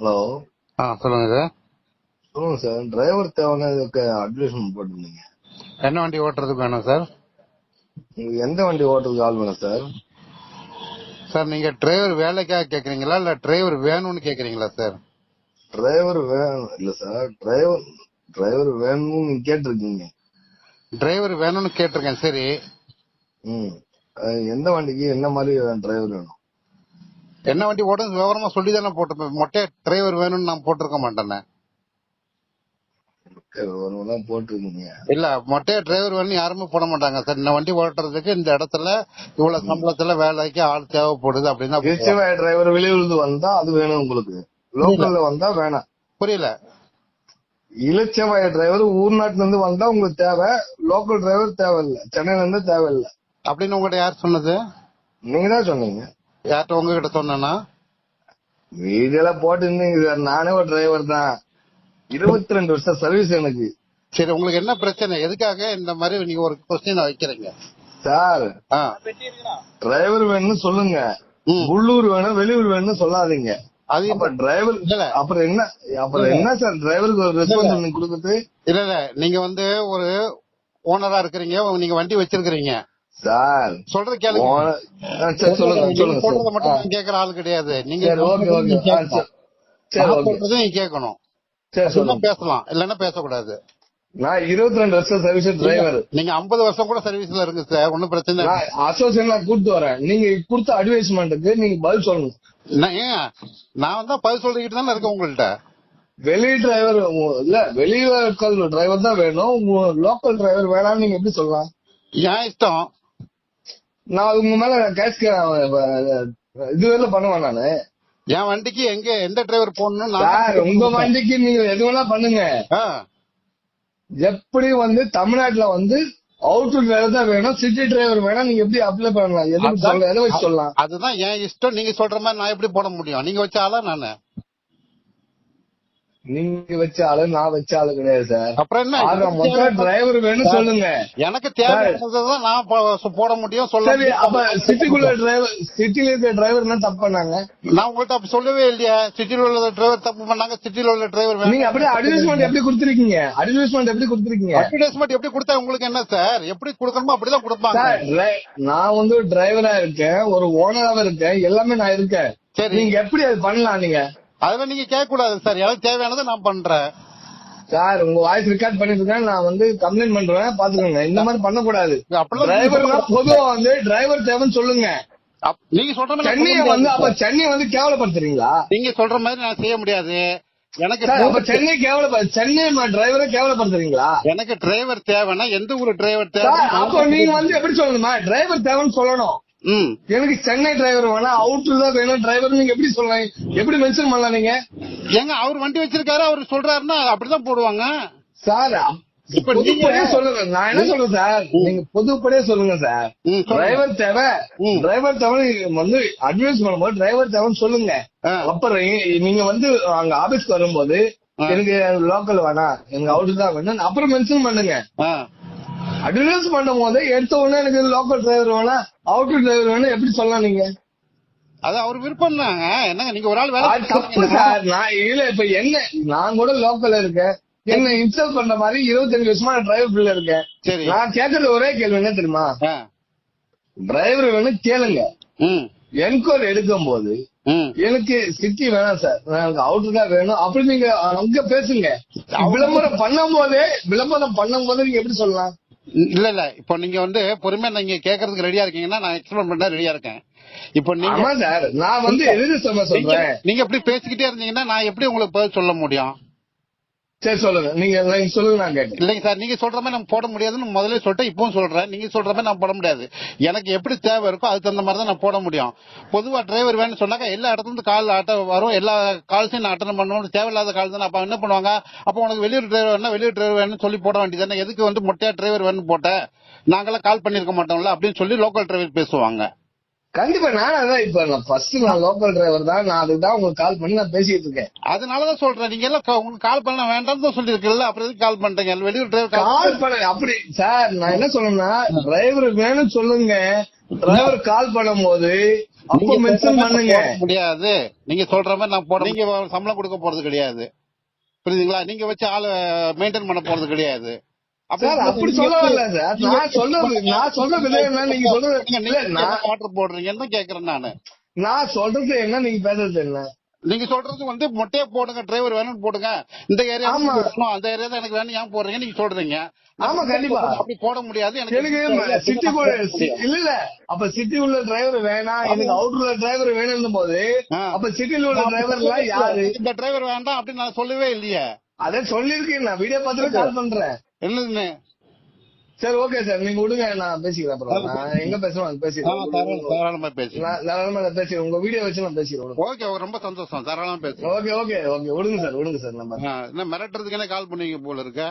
Hello ஆ சொல்லுங்க sir. சொல்லுங்க sir driver தேவைன்னா இதுக்கு அட்வர்டைஸ்மெண்ட் போட்டிருந்தீங்க. என்ன வண்டி ஓட்டுறதுக்கு வேணும் சார்? உங்களுக்கு எந்த வண்டி ஓட்டுறதுக்கு ஆள் வேணும் சார்? சார் நீங்க டிரைவர் வேலைக்காக கேக்குறீங்களா இல்ல டிரைவர் வேணும்னு கேக்குறீங்களா சார்? டிரைவர் வேணும் இல்ல சார் டிரைவர் டிரைவர் வேணும்னு கேட்டிருக்கீங்க. டிரைவர் வேணும்னு கேட்டிருக்கேன் சரி. ம் எந்த வண்டிக்கு என்ன மாதிரி டிரைவர் வேணும்? என்ன வண்டி ஓடும் விவரமா சொல்லி தானே போட்டு மொட்டை டிரைவர் வேணும்னு நான் போட்டிருக்க மாட்டேனே போட்டிருக்கீங்க இல்ல மொட்டையா டிரைவர் வேணும் யாருமே போட மாட்டாங்க. சார் இந்த வண்டி ஓட்டுறதுக்கு இந்த இடத்துல இவ்வளவு சம்பளத்துல வேலைக்கு ஆள் தேவைப்படுது அப்படின்னா டிரைவர் வெளியூர்ந்து வந்தா அது வேணும் உங்களுக்கு. லோக்கல்ல வந்தா வேணாம். புரியல. இளச்சவாய டிரைவர் ஊர்நாட்டுல இருந்து வந்தா உங்களுக்கு தேவை. லோக்கல் டிரைவர் தேவையில்லை. சென்னையில இருந்து தேவையில்லை. அப்படின்னு உங்ககிட்ட யார் சொன்னது? நீங்க தான் சொன்னீங்க. யார்கிட்ட உங்ககிட்ட வீடியோல போட்டுருந்தீங்க சார். நானே ஒரு டிரைவர் தான். இருபத்தி ரெண்டு வருஷம் சர்வீஸ் எனக்கு. சரி உங்களுக்கு என்ன பிரச்சனை? எதுக்காக இந்த மாதிரி நீங்க ஒரு கொஸ்டின் வைக்கிறீங்க? சார். டிரைவர் வேணும்னு சொல்லுங்க. உள்ளூர் வேணும் வெளியூர் வேணும்னு சொல்லாதீங்க. அது அப்ப டிரைவர் இல்ல. அப்புறம் என்ன? அப்புறம் என்ன சார்? டிரைவருக்கு ஒரு ரெஸ்பான்ஸ் நீங்க கொடுக்குறது? இல்ல இல்ல. நீங்க வந்து ஒரு ஓனரா இருக்கிறீங்க. நீங்க வண்டி வச்சிருக்கிறீங்க. சார் சொல்றது கேளுங்க. சொல்லுங்க சொல்லுங்க சார். மட்டும் கேக்குற ஆள் கிடையாது. நீங்க ஆ, கேட்கணும். சரி. பேசலாம். இல்லன்னா பேசக்கூடாது. நான் இருபத்தி ரெண்டு வருஷம் சர்வீஸ் டிரைவர் நீங்க 50 வருஷம் கூட சர்வீஸ்ல இருக்கு சார். ஒன்னும் பிரச்சனை அசோசியேஷன் நான் கூட்டு வரேன். நீங்க கொடுத்த அட்வைஸ்மெண்ட்டுக்கு நீங்க பதில் சொல்லணும் நான் வந்து பதில் சொல்லிக்கிட்டு தானே இருக்கேன் உங்கள்ட்ட. வெளி டிரைவர் இல்ல வெளியூர் டிரைவர் தான் வேணும். லோக்கல் டிரைவர் வேணாம்னு நீங்க எப்படி சொல்லலாம்? என் இஷ்டம். நான் உங்க மேல கேஸ் இது வேலை பண்ணுவேன் நானு. என் வண்டிக்கு எங்க எந்த டிரைவர் போடணும் உங்க வண்டிக்கு நீங்க எது வேணா பண்ணுங்க. எப்படி வந்து தமிழ்நாட்டுல வந்து அவுட்டர் டிரைவர் தான் வேணும் சிட்டி டிரைவர் வேணா நீங்க எப்படி அப்ளை பண்ணலாம்? எதுக்கு அதான். சொல்ல எதை வச்சு சொல்லலாம்? அதுதான் என் இஷ்டம். நீங்க சொல்ற மாதிரி நான் எப்படி போட முடியும்? நீங்க வச்ச ஆளா நானு. நீங்க வச்ச ஆளு நான் வச்ச ஆளு கிடையாது சார். அப்புறம் என்ன? மொத்தம் டிரைவர் வேணும் சொல்லுங்க. எனக்கு தேவையானதான் நான் போட முடியும் சொல்ல அப்ப சிட்டிக்குள்ள டிரைவர் சிட்டில இருக்க டிரைவர் என்ன தப்பு பண்ணாங்க? நான் உங்கள்ட்ட அப்படி சொல்லவே இல்லையா. சிட்டில உள்ள டிரைவர் தப்பு பண்ணாங்க சிட்டில உள்ள டிரைவர் நீங்க அப்படியே அட்வர்டைஸ்மெண்ட் எப்படி கொடுத்திருக்கீங்க? அட்வர்டைஸ்மெண்ட் எப்படி கொடுத்திருக்கீங்க? அட்வர்டைஸ்மெண்ட் எப்படி கொடுத்தா உங்களுக்கு என்ன சார்? எப்படி கொடுக்கணுமோ அப்படிதான் கொடுப்பாங்க. நான் வந்து டிரைவரா இருக்கேன் ஒரு ஓனராவும் இருக்கேன் எல்லாமே நான் இருக்கேன். சரி. நீங்க எப்படி அது பண்ணலாம் நீங்க? அதெல்லாம் நீங்க கேட்க கூடாது சார். எனக்கு தேவையானதை நான் பண்றேன். சார் உங்க வாய்ஸ் ரெக்கார்ட் பண்ணிட்டு இருக்கேன் நான் வந்து கம்ப்ளைண்ட் பண்றேன். பாத்துக்கோங்க இந்த மாதிரி பண்ணக்கூடாது. அப்படிலாம் டிரைவர்னா பொதுவா வந்து டிரைவர் தேவைன்னு சொல்லுங்க. நீங்க சொல்ற மாதிரி சென்னையை வந்து அப்ப. சென்னையை வந்து கேவலப்படுத்துறீங்களா? நீங்க சொல்ற மாதிரி நான் செய்ய முடியாது. எனக்கு சென்னை கேவல சென்னை டிரைவரை கேவலப்படுத்துறீங்களா? எனக்கு டிரைவர் தேவைன்னா எந்த ஊரு டிரைவர் தேவை அப்போ நீங்க வந்து எப்படி சொல்லணுமா? டிரைவர் தேவைன்னு சொல்லணும். எனக்கு சென்னை டிரைவர் வேணா அவுட்டர் தான் வேணும் டிரைவர் நீங்க எப்படி சொல்லலாம்? எப்படி மென்ஷன் பண்ணலாம் நீங்க? ஏங்க அவர் வண்டி வச்சிருக்காரு அவர் சொல்றாருன்னா அப்படிதான் போடுவாங்க. சார் இப்ப நீங்க- பொதுப்படியே சொல்லுங்க. நான் என்ன சொல்றேன் சார்? நீங்க பொதுப்படியே சொல்லுங்க சார். டிரைவர் தேவை. டிரைவர் தேவை வந்து அட்வைஸ் பண்ணும்போது டிரைவர் தேவைன்னு சொல்லுங்க. அப்புறம் நீங்க வந்து அங்க ஆபீஸ்க்கு வரும்போது. எனக்கு லோக்கல் வேணாம் எனக்கு அவுட்டர் தான் வேணும் அப்புறம் மென்ஷன் பண்ணுங்க. ஆ. அட்வைஸ் பண்ணும் போது எடுத்த உடனே எனக்கு லோக்கல் டிரைவர் வேணாம் அவுட்டர் டிரைவர் வேணும் எப்படி சொல்லலாம் நீங்க? அது அவர் விருப்பம் தாங்க. என்னங்க நீங்க ஒரு ஆள் வேலை தப்பு சார். நான் இல்ல இப்ப என்ன? நான் கூட லோக்கல்ல இருக்கேன். என்ன இன்ஸ்டால் பண்ற மாதிரி இருபத்தஞ்சு வருஷமா நான் டிரைவர் ஃபீல்ட்ல இருக்கேன். சரி. நான் கேட்கறது ஒரே கேள்வி என்ன தெரியுமா. டிரைவர் வேணும் கேளுங்க. என்கொயர் எடுக்கும் போது எனக்கு சிட்டி வேணாம் சார். எனக்கு அவுட்டர் தான் வேணும். அப்படி நீங்க அங்க பேசுங்க. விளம்பரம் பண்ணும் போதே விளம்பரம் பண்ணும் போதே நீங்க எப்படி சொல்லலாம்? இல்ல இல்ல. இப்போ நீங்க வந்து பொறுமையா நீங்க கேக்குறதுக்கு ரெடியா இருக்கீங்கன்னா நான் எக்ஸ்பிளைன் பண்ண ரெடியா இருக்கேன். இப்போ நீங்க நான் வந்து நீங்க- சொல்றேன்? நீங்க எப்படி பேசிக்கிட்டே இருந்தீங்கன்னா நான் எப்படி உங்களுக்கு பதில் சொல்ல முடியும்? சரி சொல்லுங்க. நீங்க சொல்லுங்க நான் கேட்க இல்லைங்க சார் நீங்க சொல்ற மாதிரி நம்ம போட முடியாதுன்னு முதல்ல சொல்லிட்டு இப்பவும் சொல்றேன். நீங்க சொல்ற மாதிரி நான் போட முடியாது. எனக்கு எப்படி தேவை இருக்கோ அதுக்கு தகுந்த மாதிரி தான் நான் போட முடியும். பொதுவா டிரைவர் வேணும்னு சொன்னாக்கா எல்லா இடத்துல இருந்து கால் அட்ட வரும். எல்லா கால்ஸையும் நான் அட்டன் பண்ணணும். தேவையில்லாத கால் தானே அப்ப என்ன பண்ணுவாங்க? அப்ப உனக்கு வெளியூர் டிரைவர் வேணும் வெளியூர் டிரைவர் வேணும்னு சொல்லி போட வேண்டியது எதுக்கு வந்து மொட்டையா டிரைவர் வேணும்னு போட்டேன் நாங்களாம் கால் பண்ணிருக்க மாட்டோம்ல அப்படின்னு சொல்லி லோக்கல் டிரைவர் பேசுவாங்க. கண்டிப்பா நான் அதான் இப்ப நான் ஃபர்ஸ்ட் நான் லோக்கல் டிரைவர் தான். நான் அதுக்கு தான் உங்களுக்கு கால் பண்ணி நான் பேசிட்டு இருக்கேன். அதனாலதான் சொல்றேன். நீங்க எல்லாம் உங்களுக்கு கால் பண்ண வேண்டாம்னு தான் சொல்லிருக்கீங்கல்ல அப்புறம் எதுக்கு கால் பண்றீங்க? வெளியூர் டிரைவர் கால் பண்ண அப்படி சார் நான் என்ன சொல்லணும்னா டிரைவர் வேணும்னு சொல்லுங்க. டிரைவர் கால் பண்ணும்போது அப்போ நீங்க மென்ஷன் பண்ணுங்க. முடியாது. நீங்க சொல்ற மாதிரி நான் போட நீங்க சம்பளம் கொடுக்க போறது கிடையாது. புரியுதுங்களா? நீங்க வச்சு ஆளை மெயின்டைன் பண்ண போறது கிடையாது. அப்படி சொல்ல வரல சார். நான் சொல்றது நான் சொல்ற விதம் என்ன நீங்க சொல்றது நான் ஆர்டர் போடுறீங்கன்னு கேக்குறேன் நானு. நான் சொல்றது என்ன நீங்க பேசுறது என்ன? நீங்க சொல்றது வந்து மொட்டையா போடுங்க டிரைவர் வேணும்னு போடுங்க. இந்த ஏரியா. அந்த ஏரியா தான் எனக்கு வேணும். ஏன் போடுறீங்க நீங்க சொல்றீங்க. ஆமா, கண்டிப்பா. அப்படி போட முடியாது. எனக்கு சிட்டிக்குள்ள இல்ல இல்ல அப்ப சிட்டி உள்ள டிரைவர் வேணாம் எனக்கு அவுட்டர் உள்ள டிரைவர் வேணும் போது. அப்ப சிட்டில உள்ள டிரைவர் எல்லாம் யாரு? இந்த டிரைவர் வேண்டாம் அப்படின்னு நான் சொல்லவே இல்லையே. அதை சொல்லிருக்கேன் நான் வீடியோ பார்த்துட்டு கால் பண்றேன். என்னதுன்னு சரி ஓகே சார். நீங்க விடுங்க நான் பேசிக்கிறேன் அப்புறம். நான் எங்க பேசுறோம் பேசிக்கிறேன் தாராளமா பேசு நான் தாராளமா நான் பேசிக்கிறேன் உங்க வீடியோ வச்சு நான் பேசிக்கிறேன் ஓகே ரொம்ப சந்தோஷம். தாராளமா பேசு ஓகே ஓகே ஓகே விடுங்க சார் விடுங்க சார் நம்ம என்ன மிரட்டுறதுக்கு என்ன கால் பண்ணுவீங்க போல இருக்க.